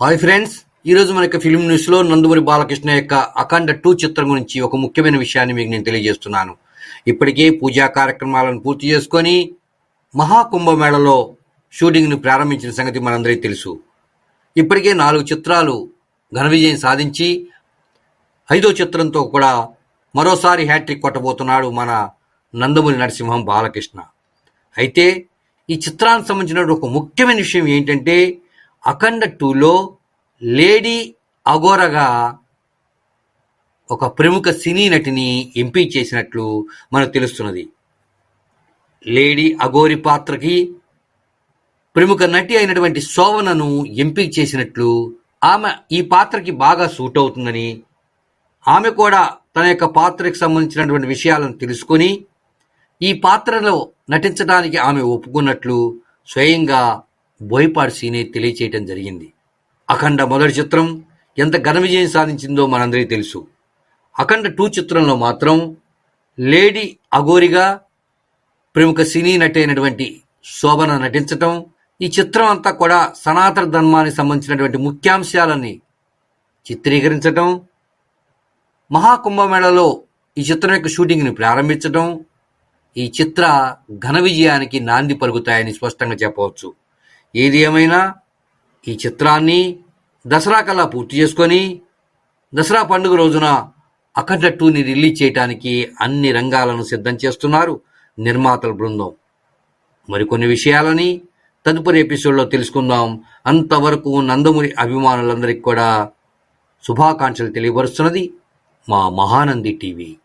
Hi friends ఈరోజు మనకి film న్యూస్లో నందమూరి బాలకృష్ణ యొక్క అఖండ టూ చిత్రం గురించి ఒక ముఖ్యమైన విషయాన్ని మీకు నేను తెలియజేస్తున్నాను. ఇప్పటికే పూజా కార్యక్రమాలను పూర్తి చేసుకొని మహాకుంభమేళలో షూటింగ్ను ప్రారంభించిన సంగతి మనందరికీ తెలుసు. ఇప్పటికే నాలుగు చిత్రాలు ఘన విజయం సాధించి ఐదో చిత్రంతో కూడా మరోసారి హ్యాట్రిక్ కొట్టబోతున్నాడు మన నందమూరి నరసింహం బాలకృష్ణ. అయితే ఈ చిత్రానికి సంబంధించిన ఒక ముఖ్యమైన విషయం ఏంటంటే అఖండ టూలో లేడీ అగోరగా ఒక ప్రముఖ సినీ నటిని ఎంపిక చేసినట్లు మనకు తెలుస్తున్నది. లేడీ అఘోరి పాత్రకి ప్రముఖ నటి అయినటువంటి శోభనను ఎంపిక చేసినట్లు ఆమె ఈ పాత్రకి బాగా సూట్ అవుతుందని ఆమె కూడా తన యొక్క పాత్రకు సంబంధించినటువంటి విషయాలను తెలుసుకొని ఈ పాత్రలో నటించడానికి ఆమె ఒప్పుకున్నట్లు స్వయంగా బోయపాటి సీనే తెలియచేయటం జరిగింది. అఖండ మొదటి చిత్రం ఎంత ఘన విజయం సాధించిందో మనందరికీ తెలుసు. అఖండ టూ చిత్రంలో మాత్రం లేడీ అఘోరిగా ప్రముఖ సినీ నటి అయినటువంటి శోభన నటించటం ఈ చిత్రం అంతా కూడా సనాతన ధర్మానికి సంబంధించినటువంటి ముఖ్యాంశాలని చిత్రీకరించటం మహాకుంభమేళలో ఈ చిత్రం యొక్క షూటింగ్ని ప్రారంభించడం ఈ చిత్ర ఘన విజయానికి నాంది పలుకుతాయని స్పష్టంగా చెప్పవచ్చు. ఏది ఏమైనా ఈ చిత్రాన్ని దసరా కల్లా పూర్తి చేసుకొని దసరా పండుగ రోజున అఖండ టూని రిలీజ్ చేయడానికి అన్ని రంగాలను సిద్ధం చేస్తున్నారు నిర్మాతల బృందం. మరికొన్ని విషయాలని తదుపరి ఎపిసోడ్లో తెలుసుకుందాం. అంతవరకు నందమూరి అభిమానులందరికీ కూడా శుభాకాంక్షలు తెలియపరుస్తున్నది మా మహానంది టీవీ.